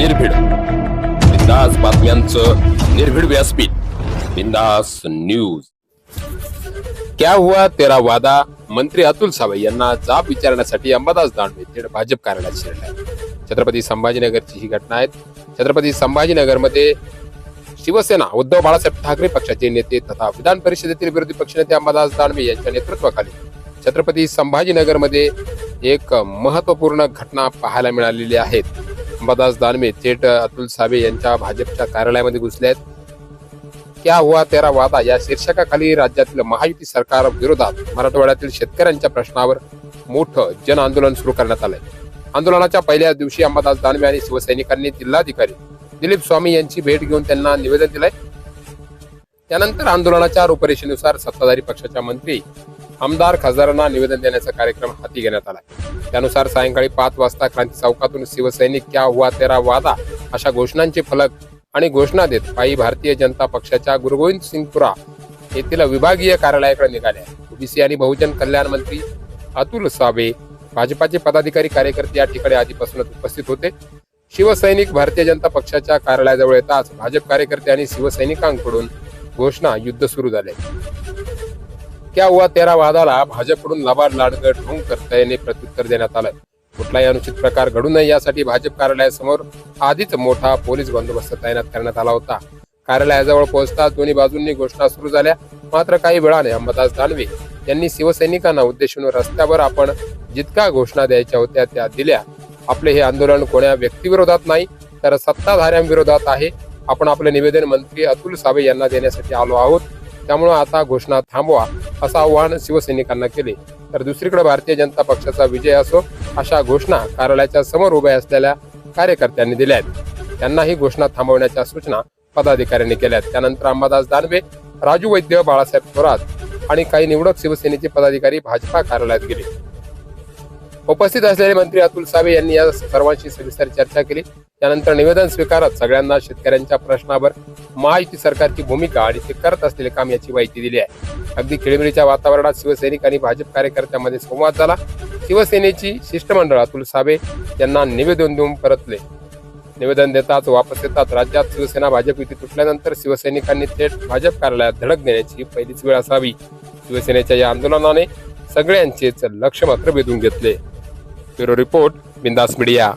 निर्भीड. बिंदास बातम्यांचं निर्भीड व्यासपीठ. बिंदास न्यूज. क्या हुआ तेरा वादा? मंत्री अतुल सावे यांना जाब विचारण्यासाठी अंबादास दानवे थेट भाजप कार्यालयात शिरले छत्रपती संभाजीनगरची ही घटना आहे. छत्रपती संभाजीनगरमध्ये शिवसेना उद्धव बाळासाहेब ठाकरे पक्षाचे नेते तथा विधान परिषदेतील विरोधी पक्षनेते अंबादास दानवे यांच्या नेतृत्वाखाली छत्रपती संभाजीनगरमध्ये एक महत्त्वपूर्ण घटना पाहायला मिळालेली आहेत अंबादास दानवे थेट अतुल साबे यांच्या भाजपच्या कार्यालयामध्ये घुसले आहेत. क्या हुआ तेरा वादा? या शीर्षकाखाली राज्यातील महायुती सरकार विरोधात मराठवाड्यातील शेतकऱ्यांच्या प्रश्नावर मोठं जन आंदोलन सुरू करण्यात आलंय. आंदोलनाच्या पहिल्याच दिवशी अंबादास दानवे आणि शिवसैनिकांनी जिल्हाधिकारी दिलीप स्वामी यांची भेट घेऊन त्यांना निवेदन दिलंय. त्यानंतर आंदोलनाच्या रूपरेषेनुसार सत्ताधारी पक्षाच्या मंत्री आमदार खासदारांना निवेदन देण्याचा कार्यक्रम हाती घेण्यात आला त्यानुसार सायंकाळी पाच वाजता क्रांती चौकातून शिवसैनिक क्या हुआ तेरा वादा अशा घोषणांचे फलक आणि घोषणा देत पायी भारतीय जनता पक्षाच्या गुरुगोविंद सिंगपुरा येथील विभागीय कार्यालयाकडे निघाल्या ओबीसी आणि बहुजन कल्याण मंत्री अतुल सावे भाजपाचे पदाधिकारी कार्यकर्ते या ठिकाणी आधीपासूनच उपस्थित होते. शिवसैनिक भारतीय जनता पक्षाच्या कार्यालयाजवळ येताच भाजप कार्यकर्ते आणि शिवसैनिकांकडून घोषणा युद्ध सुरू झाले. क्या हुआ तेरा वादाला भाजपकडून लबाड लाडगड ढोंग करतायने प्रत्युत्तर देण्यात आलं कुठलाही अनुचित प्रकार घडू नये यासाठी भाजप कार्यालयासमोर आधीच मोठा पोलीस बंदोबस्त तैनात करण्यात आला होता. कार्यालयाजवळ पोहोचताच दोन्ही बाजूंनी घोषणा सुरू झाल्या. मात्र काही वेळाने अंबादास दानवे यांनी शिवसैनिकांना उद्देशून रस्त्यावर आपण जितका घोषणा द्यायच्या होत्या त्या दिल्या. आपले हे आंदोलन कोण्या व्यक्तीविरोधात नाही तर सत्ताधाऱ्यांविरोधात आहे. आपण आपले निवेदन मंत्री अतुल सावे यांना देण्यासाठी आलो आहोत. त्यामुळे आता घोषणा थांबवा असं आवाहन शिवसैनिकांना केले. तर दुसरीकडे भारतीय जनता पक्षाचा विजय असो अशा घोषणा कार्यालयाच्या समोर उभ्या असलेल्या कार्यकर्त्यांनी दिल्या आहेत त्यांना ही घोषणा थांबवण्याच्या सूचना पदाधिकाऱ्यांनी केल्या त्यानंतर अंबादास दानवे राजू वैद्य बाळासाहेब थोरात आणि काही निवडक शिवसेनेचे पदाधिकारी भाजपा कार्यालयात गेले. उपस्थित असलेले मंत्री अतुल सावे यांनी या सर्वांशी सविस्तर चर्चा केली. त्यानंतर निवेदन स्वीकारत सगळ्यांना शेतकऱ्यांच्या प्रश्नावर महायुती सरकारची भूमिका आणि ते करत असलेले काम याची माहिती दिली आहे. अगदी खिळमिळीच्या वातावरणात शिवसैनिक आणि भाजप कार्यकर्त्यांमध्ये संवाद झाला. शिवसेनेची शिष्टमंडळ अतुल सावे यांना निवेदन देऊन परतले. निवेदन देताच वापस येतात. राज्यात शिवसेना भाजप युती तुटल्यानंतर शिवसैनिकांनी थेट भाजप कार्यालयात धडक देण्याची पहिलीच वेळ असावी. शिवसेनेच्या या आंदोलनाने सगळ्यांचेच लक्ष मात्र वेधून घेतले. Bureau report Bindaas media.